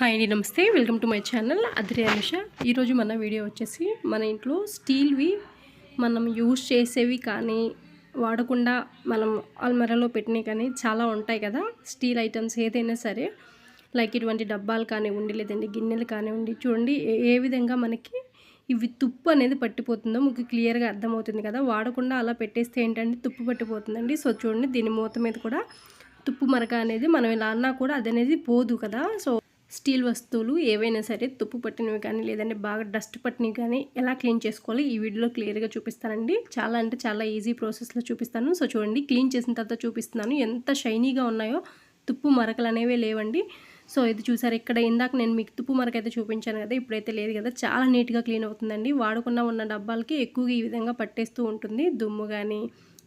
Hi అండి నమస్తే. Welcome to my channel. Adire Anusha. ఈరోజు మన వీడియో వచ్చేసి మన ఇంట్లో స్టీల్వి మనం యూజ్ చేసేవి కానీ వాడకుండా మనం అల్మరాలో పెట్టినవి కానీ చాలా ఉంటాయి కదా. స్టీల్ ఐటమ్స్ ఏదైనా సరే లైక్ ఇటువంటి డబ్బాలు కానివ్వండి లేదండి గిన్నెలు కానివ్వండి చూడండి ఏ- ఏ విధంగా మనకి ఇవి తుప్పు అనేది పట్టిపోతుందో మీకు క్లియర్గా అర్థమవుతుంది కదా. వాడకుండా అలా పెట్టేస్తే ఏంటంటే తుప్పు పట్టిపోతుందండి. సో చూడండి దీని మూత మీద కూడా తుప్పు మరక అనేది మనం ఇలా అన్నా కూడా అది అనేది పోదు కదా. సో స్టీల్ వస్తువులు ఏవైనా సరే తుప్పు పట్టినవి కానీ లేదంటే బాగా డస్ట్ పట్టినవి కానీ ఎలా క్లీన్ చేసుకోవాలి ఈ వీడియోలో క్లియర్గా చూపిస్తానండి. చాలా అంటే చాలా ఈజీ ప్రాసెస్లో చూపిస్తాను. సో చూడండి క్లీన్ చేసిన తర్వాత చూపిస్తున్నాను. ఎంత షైనీగా ఉన్నాయో తుప్పు మరకలు అనేవి లేవండి. సో ఇది చూసారు ఇక్కడ ఇందాక నేను మీకు తుప్పు మరక అయితే చూపించాను కదా ఇప్పుడైతే లేదు కదా చాలా నీట్గా క్లీన్ అవుతుందండి. వాడకుండా ఉన్న డబ్బాలకి ఎక్కువగా ఈ విధంగా పట్టేస్తూ ఉంటుంది. దుమ్ము కానీ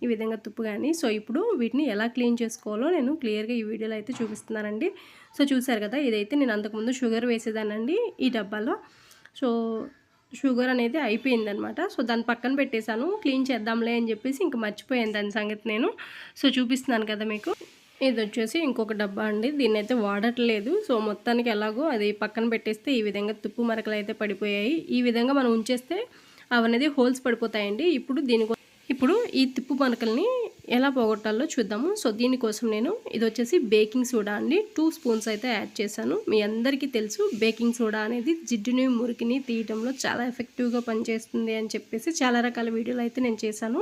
ఈ విధంగా తుప్పు కానీ. సో ఇప్పుడు వీటిని ఎలా క్లీన్ చేసుకోవాలో నేను క్లియర్గా ఈ వీడియోలో అయితే చూపిస్తున్నానండి. సో చూసారు కదా ఇదైతే నేను అంతకుముందు షుగర్ వేసేదానండి ఈ డబ్బాలో. సో షుగర్ అనేది అయిపోయిందనమాట. సో దాన్ని పక్కన పెట్టేశాను. క్లీన్ చేద్దాంలే అని చెప్పేసి ఇంక మర్చిపోయాను దాని సంగతి నేను. సో చూపిస్తున్నాను కదా మీకు. ఇది వచ్చేసి ఇంకొక డబ్బా అండి. దీన్ని అయితే వాడట్లేదు. సో మొత్తానికి ఎలాగో అది పక్కన పెట్టేస్తే ఈ విధంగా తుప్పు మరకలు అయితే పడిపోయాయి. ఈ విధంగా మనం ఉంచేస్తే అవనేది హోల్స్ పడిపోతాయండి. ఇప్పుడు దీనికో ఇప్పుడు ఈ తిప్పు మరకల్ని ఎలా పోగొట్టాలో చూద్దాము. సో దీనికోసం నేను ఇది వచ్చేసి బేకింగ్ సోడా అండి. టూ స్పూన్స్ అయితే యాడ్ చేశాను. మీ అందరికీ తెలుసు బేకింగ్ సోడా అనేది జిడ్డుని మురికిని తీయడంలో చాలా ఎఫెక్టివ్గా పనిచేస్తుంది అని చెప్పేసి చాలా రకాల వీడియోలు అయితే నేను చేశాను.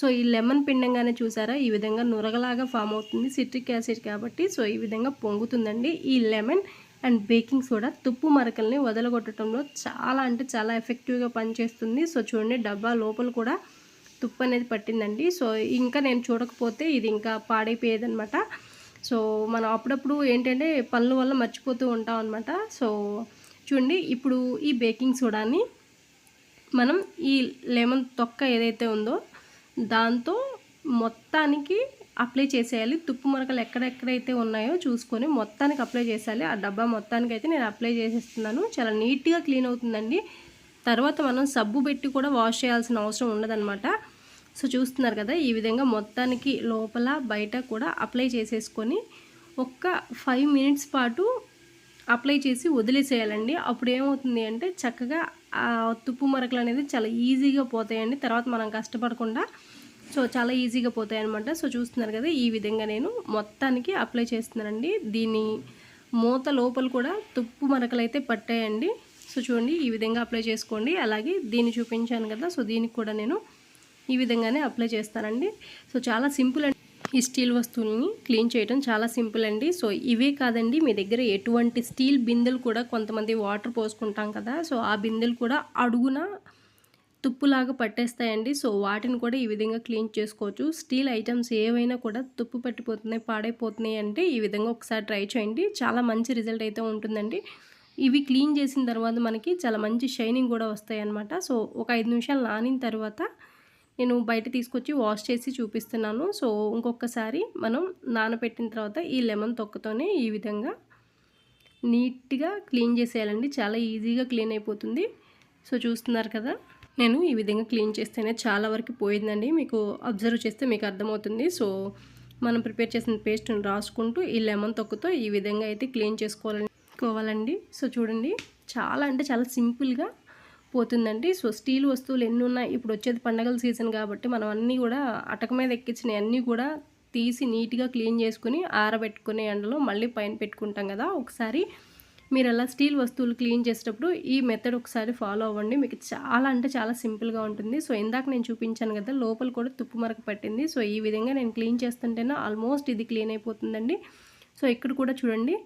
సో ఈ లెమన్ పిండంగానే చూసారా? ఈ విధంగా నురగలాగా ఫామ్ అవుతుంది. సిట్రిక్ యాసిడ్ కాబట్టి సో ఈ విధంగా పొంగుతుందండి. ఈ లెమన్ అండ్ బేకింగ్ సోడా తుప్పు మరకల్ని వదలగొట్టడంలో చాలా అంటే చాలా ఎఫెక్టివ్గా పనిచేస్తుంది. సో చూడండి డబ్బా లోపల కూడా తుప్పు అనేది పట్టిందండి. సో ఇంకా నేను చూడకపోతే ఇది ఇంకా పాడైపోయేదనమాట సో మనం అప్పుడప్పుడు ఏంటంటే పనుల వల్ల మర్చిపోతూ ఉంటాం అనమాట సో చూడండి ఇప్పుడు ఈ బేకింగ్ సోడాని మనం ఈ లెమన్ తొక్క ఏదైతే ఉందో దాంతో మొత్తానికి అప్లై చేసేయాలి. తుప్పు మరకలు ఎక్కడెక్కడైతే ఉన్నాయో చూసుకొని మొత్తానికి అప్లై చేసేయాలి. ఆ డబ్బా మొత్తానికి అయితే నేను అప్లై చేసేస్తున్నాను. చాలా నీట్గా క్లీన్ అవుతుందండి. తర్వాత మనం సబ్బు పెట్టి కూడా వాష్ చేయాల్సిన అవసరం ఉండదన్నమాట. సో చూస్తున్నారు కదా ఈ విధంగా మొత్తానికి లోపల బయట కూడా అప్లై చేసేసుకొని ఒక్క ఫైవ్ మినిట్స్ పాటు అప్లై చేసి వదిలేసేయాలండి. అప్పుడు ఏమవుతుంది అంటే చక్కగా ఆ తుప్పు మరకలు అనేది చాలా ఈజీగా పోతాయండి. తర్వాత మనం కష్టపడకుండా సో చాలా ఈజీగా పోతాయి అనమాట సో చూస్తున్నారు కదా ఈ విధంగా నేను మొత్తానికి అప్లై చేస్తున్నానండి. దీని మూత లోపల కూడా తుప్పు మరకలు అయితే పట్టాయండి. సో చూడండి ఈ విధంగా అప్లై చేసుకోండి. అలాగే దీన్ని చూపించాను కదా సో దీనికి కూడా నేను ఈ విధంగానే అప్లై చేస్తానండి సో చాలా సింపుల్ అండి. ఈ స్టీల్ వస్తువుల్ని క్లీన్ చేయడం చాలా సింపుల్ అండి. సో ఇవే కాదండి మీ దగ్గర ఎటువంటి స్టీల్ బిందెలు కూడా కొంతమంది వాటర్ పోసుకుంటాం కదా సో ఆ బిందెలు కూడా అడుగున తుప్పులాగా పట్టేస్తాయండి. సో వాటిని కూడా ఈ విధంగా క్లీన్ చేసుకోవచ్చు. స్టీల్ ఐటమ్స్ ఏవైనా కూడా తుప్పు పట్టిపోతున్నాయి పాడైపోతున్నాయి అంటే ఈ విధంగా ఒకసారి ట్రై చేయండి. చాలా మంచి రిజల్ట్ అయితే ఉంటుందండి. ఇవి క్లీన్ చేసిన తర్వాత మనకి చాలా మంచి షైనింగ్ కూడా వస్తాయి అన్నమాట సో ఒక ఐదు నిమిషాలు నానిన తర్వాత నేను బయట తీసుకొచ్చి వాష్ చేసి చూపిస్తున్నాను. సో ఇంకొకసారి మనం నానబెట్టిన తర్వాత ఈ లెమన్ తొక్కతోనే ఈ విధంగా నీట్గా క్లీన్ చేసేయాలండి. చాలా ఈజీగా క్లీన్ అయిపోతుంది. సో చూస్తున్నారు కదా? నేను ఈ విధంగా క్లీన్ చేస్తేనే చాలా వరకు పోయిందండి. మీకు అబ్జర్వ్ చేస్తే మీకు అర్థమవుతుంది. సో మనం ప్రిపేర్ చేసిన పేస్ట్ని రాసుకుంటూ ఈ లెమన్ తొక్కతో ఈ విధంగా అయితే క్లీన్ చేసుకోవాలని కోవాలండి. సో చూడండి. చాలా అంటే చాలా సింపుల్గా పోతుందండి. సో స్టీల్ వస్తువులు ఎన్ని ఉన్నాయి ఇప్పుడు వచ్చేది పండగల సీజన్ కాబట్టి మనం అన్నీ కూడా అటక మీద ఎక్కించినవి అన్నీ కూడా తీసి నీట్గా క్లీన్ చేసుకుని ఆరబెట్టుకునే ఎండలో మళ్ళీ పైన పెట్టుకుంటాం కదా. ఒకసారి మీరు అలా స్టీల్ వస్తువులు క్లీన్ చేసేటప్పుడు ఈ మెథడ్ ఒకసారి ఫాలో అవ్వండి. మీకు చాలా అంటే చాలా సింపుల్గా ఉంటుంది. సో ఇందాక నేను చూపించాను కదా లోపల కూడా తుప్పు మరక పట్టింది. సో ఈ విధంగా నేను క్లీన్ చేస్తుంటేనే ఆల్మోస్ట్ ఇది క్లీన్ అయిపోతుందండి. సో ఇక్కడ కూడా చూడండి.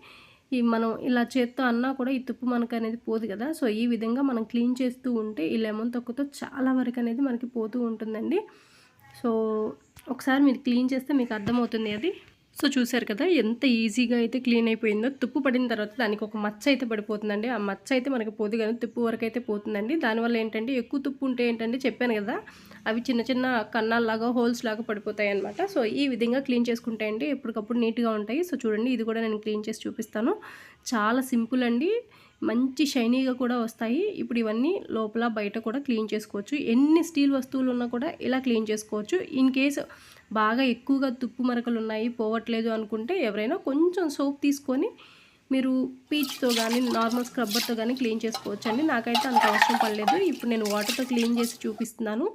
ఈ మనం ఇలా చేత్తో అన్నా కూడా ఈ తుప్పు మనకు అనేది పోదు కదా. సో ఈ విధంగా మనం క్లీన్ చేస్తూ ఉంటే ఈ లెమన్ తొక్కతో చాలా వరకు అనేది మనకి పోతూ ఉంటుందండి. సో ఒకసారి మీరు క్లీన్ చేస్తే మీకు అర్థమవుతుంది అది. సో చూసారు కదా ఎంత ఈజీగా అయితే క్లీన్ అయిపోయిందో. తుప్పు పడిన తర్వాత దానికి ఒక మచ్చ అయితే పడిపోతుందండి. ఆ మచ్చ అయితే మనకి పోదు కానీ తుప్పు వరకు అయితే పోతుందండి. దానివల్ల ఏంటంటే ఎక్కువ తుప్పు ఉంటే ఏంటంటే చెప్పాను కదా అవి చిన్న చిన్న కన్నాల్లాగా హోల్స్ లాగా పడిపోతాయి అనమాట సో ఈ విధంగా క్లీన్ చేసుకుంటే అండి ఎప్పటికప్పుడు నీట్గా ఉంటాయి. సో చూడండి ఇది కూడా నేను క్లీన్ చేసి చూపిస్తాను. చాలా సింపుల్ అండి. మంచి షైనీగా కూడా వస్తాయి. ఇప్పుడు ఇవన్నీ లోపల బయట కూడా క్లీన్ చేసుకోవచ్చు. ఎన్ని స్టీల్ వస్తువులు ఉన్నా కూడా ఇలా క్లీన్ చేసుకోవచ్చు. ఇన్ కేసు బాగా ఎక్కువగా తుప్పు మరకలు ఉన్నాయి పోవట్లేదు అనుకుంటే ఎవరైనా కొంచెం సోప్ తీసుకొని మీరు పీచ్తో కానీ నార్మల్ స్క్రబ్బర్తో కానీ క్లీన్ చేసుకోవచ్చు అండి నాకైతే అంత అవసరం పడలేదు. ఇప్పుడు నేను వాటర్తో క్లీన్ చేసి చూపిస్తున్నాను.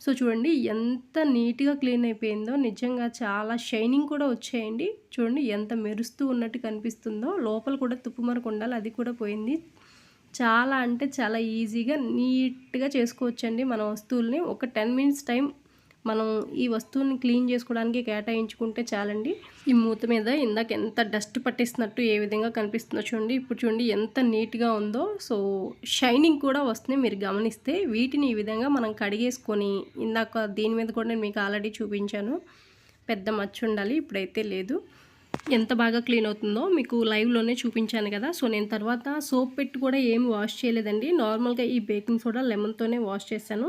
సో చూడండి ఎంత నీట్గా క్లీన్ అయిపోయిందో. నిజంగా చాలా షైనింగ్ కూడా వచ్చేయండి. చూడండి ఎంత మెరుస్తూ ఉన్నట్టు కనిపిస్తుందో. లోపల కూడా తుప్పు మరకు ఉండాలి అది కూడా పోయింది. చాలా అంటే చాలా ఈజీగా నీట్గా చేసుకోవచ్చండి మన వస్తువుల్ని. ఒక టెన్ మినిట్స్ టైం మనం ఈ వస్తువుని క్లీన్ చేసుకోవడానికి కేటాయించుకుంటే చాలండి. ఈ మూత మీద ఇందాక ఎంత డస్ట్ పట్టేసినట్టు ఏ విధంగా కనిపిస్తుందో చూడండి. ఇప్పుడు చూడండి ఎంత నీట్గా ఉందో. సో షైనింగ్ కూడా వస్తుంది. మీరు గమనిస్తే వీటిని ఈ విధంగా మనం కడిగేసుకొని ఇందాక దీని మీద కూడా నేను మీకు ఆల్రెడీ చూపించాను. పెద్ద మచ్చు ఉండాలి. ఇప్పుడైతే లేదు. ఎంత బాగా క్లీన్ అవుతుందో మీకు లైవ్లోనే చూపించాను కదా. సో నేను తర్వాత సోప్ పెట్టి కూడా ఏమి వాష్ చేయలేదండి. నార్మల్గా ఈ బేకింగ్ సోడా లెమన్తోనే వాష్ చేశాను.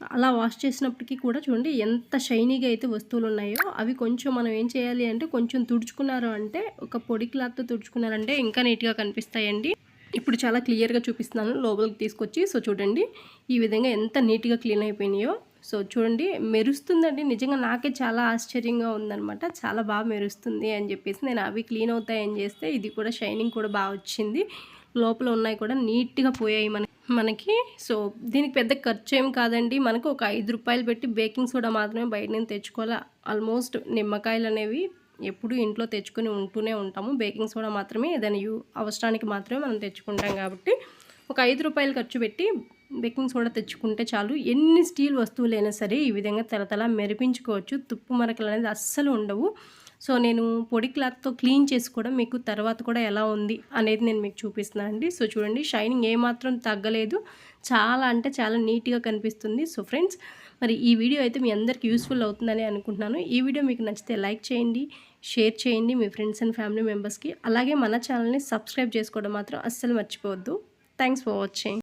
అలా వాష్ చేసినప్పటికీ కూడా చూడండి ఎంత షైనీగా అయితే వస్తువులు ఉన్నాయో అవి కొంచెం మనం ఏం చేయాలి అంటే కొంచెం తుడుచుకున్నారు అంటే ఒక పొడి క్లాత్తో తుడుచుకున్నారంటే ఇంకా నీట్గా కనిపిస్తాయండి. ఇప్పుడు చాలా క్లియర్గా చూపిస్తున్నాను లోపలికి తీసుకొచ్చి. సో చూడండి ఈ విధంగా ఎంత నీట్గా క్లీన్ అయిపోయినాయో. సో చూడండి మెరుస్తుందండి. నిజంగా నాకే చాలా ఆశ్చర్యంగా ఉందనమాట చాలా బాగా మెరుస్తుంది అని చెప్పేసి నేను అవి క్లీన్ అవుతాయని చేస్తే ఇది కూడా షైనింగ్ కూడా బాగా వచ్చింది. లోపల ఉన్నాయి కూడా నీట్గా పోయాయి మన మనకి. సో దీనికి పెద్ద ఖర్చు ఏం కాదండి. మనకు ఒక ఐదు రూపాయలు పెట్టి బేకింగ్ సోడా మాత్రమే బయట నుంచి తెచ్చుకోవాలి. ఆల్మోస్ట్ నిమ్మకాయలు అనేవి ఎప్పుడు ఇంట్లో తెచ్చుకొని ఉంటూనే ఉంటాము. బేకింగ్ సోడా మాత్రమే ఏదైనా యూ అవసరానికి మాత్రమే మనం తెచ్చుకుంటాం కాబట్టి. ఒక ఐదు రూపాయలు ఖర్చు పెట్టి బేకింగ్ సోడా తెచ్చుకుంటే చాలు. ఎన్ని స్టీల్ వస్తువులైనా సరే ఈ విధంగా తలతల మెరిపించుకోవచ్చు. తుప్పు మరకలు అనేది అస్సలు ఉండవు. సో నేను పొడి క్లాత్తో క్లీన్ చేసి కూడా మీకు తర్వాత కూడా ఎలా ఉంది అనేది నేను మీకు చూపిస్తున్నాను అండి. సో చూడండి షైనింగ్ ఏమాత్రం తగ్గలేదు. చాలా అంటే చాలా నీట్గా కనిపిస్తుంది. సో ఫ్రెండ్స్ మరి ఈ వీడియో అయితే మీ అందరికి యూస్ఫుల్ అవుతుందని అనుకుంటున్నాను. ఈ వీడియో మీకు నచ్చితే లైక్ చేయండి షేర్ చేయండి మీ ఫ్రెండ్స్ అండ్ ఫ్యామిలీ మెంబర్స్కి. అలాగే మన ఛానల్ని సబ్స్క్రైబ్ చేసుకోవడం మాత్రం అస్సలు మర్చిపోవద్దు. Thanks for watching.